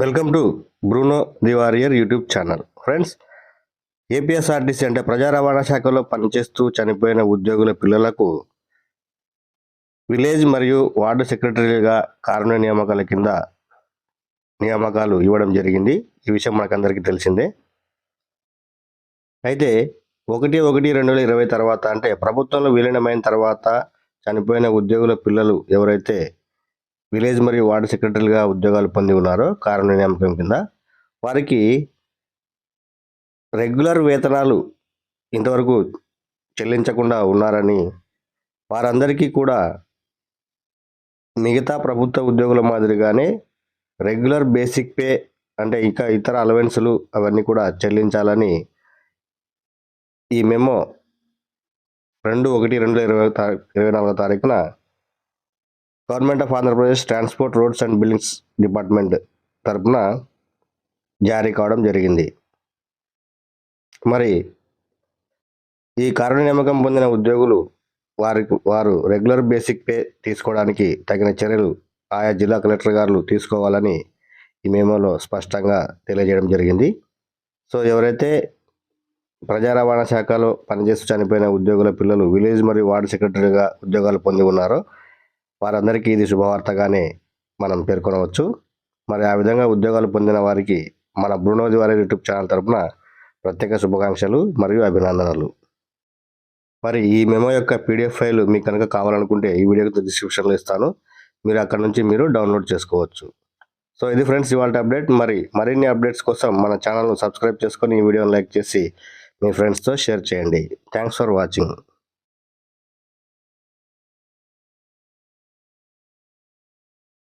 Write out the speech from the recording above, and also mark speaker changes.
Speaker 1: Welcome to Bruno the warrior YouTube channel. Friends APSRTC అంటే ప్రజా రవాణా శాఖలో పనిచేస్తూ చనిపోయిన ఉద్యోగుల పిల్లలకు విలేజ్ మరియు వార్డు సెక్రటరీలుగా కారుణ్య నియామకాల కింద నియామకాలు ఇవ్వడం జరిగింది. ఈ విషయం మనకందరికీ తెలిసిందే. అయితే ఒకటి ఒకటి రెండు వేల ఇరవై తర్వాత అంటే ప్రభుత్వంలో విలీనమైన తర్వాత చనిపోయిన ఉద్యోగుల పిల్లలు ఎవరైతే విలేజ్ మరియు వార్డు సెక్రటరీలుగా ఉద్యోగాలు పొంది ఉన్నారో. కారుణ్య నియామకం కింద. వారికి రెగ్యులర్ వేతనాలు ఇంతవరకు చెల్లించకుండా ఉన్నారని వారందరికీ కూడా మిగతా ప్రభుత్వ ఉద్యోగుల మాదిరిగానే రెగ్యులర్ బేసిక్ పే అంటే ఇంకా ఇతర అలవెన్సులు అవన్నీ కూడా చెల్లించాలని ఈ మెమో రెండు ఒకటి రెండు ఇరవై తా ఇరవై నాలుగో తారీఖున government of Andhra Pradesh transport roads and buildings department తరపున జారీ కావడం జరిగింది. మరి ఈ కారణ నియామకం పొందిన ఉద్యోగులు వారికి వారు రెగ్యులర్ బేసిక్ పే తీసుకోవడానికి తగిన చర్యలు ఆయా జిల్లా కలెక్టర్ గారు తీసుకోవాలని ఈ మేమోలో స్పష్టంగా తెలియజేయడం జరిగింది. సో ఎవరైతే ప్రజా రవాణా శాఖలో పనిచేస్తూ చనిపోయిన ఉద్యోగుల పిల్లలు విలేజ్ మరియు వార్డు సెక్రటరీగా ఉద్యోగాలు పొంది ఉన్నారో వారందరికీ ఇది శుభవార్తగానే మనం పేర్కొనవచ్చు. మరి ఆ విధంగా ఉద్యోగాలు పొందిన వారికి మన బ్రూనోది వారి యూట్యూబ్ ఛానల్ తరపున ప్రత్యేక శుభాకాంక్షలు మరియు అభినందనలు. మరి ఈ మెమో యొక్క పీడిఎఫ్ ఫైల్ మీకు కనుక కావాలనుకుంటే ఈ వీడియోకి డిస్క్రిప్షన్లో ఇస్తాను. మీరు అక్కడ నుంచి మీరు డౌన్లోడ్ చేసుకోవచ్చు. సో ఇది ఫ్రెండ్స్ ఇవాళ అప్డేట్. మరి మరిన్ని అప్డేట్స్ కోసం మన ఛానల్ను సబ్స్క్రైబ్ చేసుకొని ఈ వీడియోని లైక్ చేసి మీ ఫ్రెండ్స్తో షేర్ చేయండి. Thanks for watching.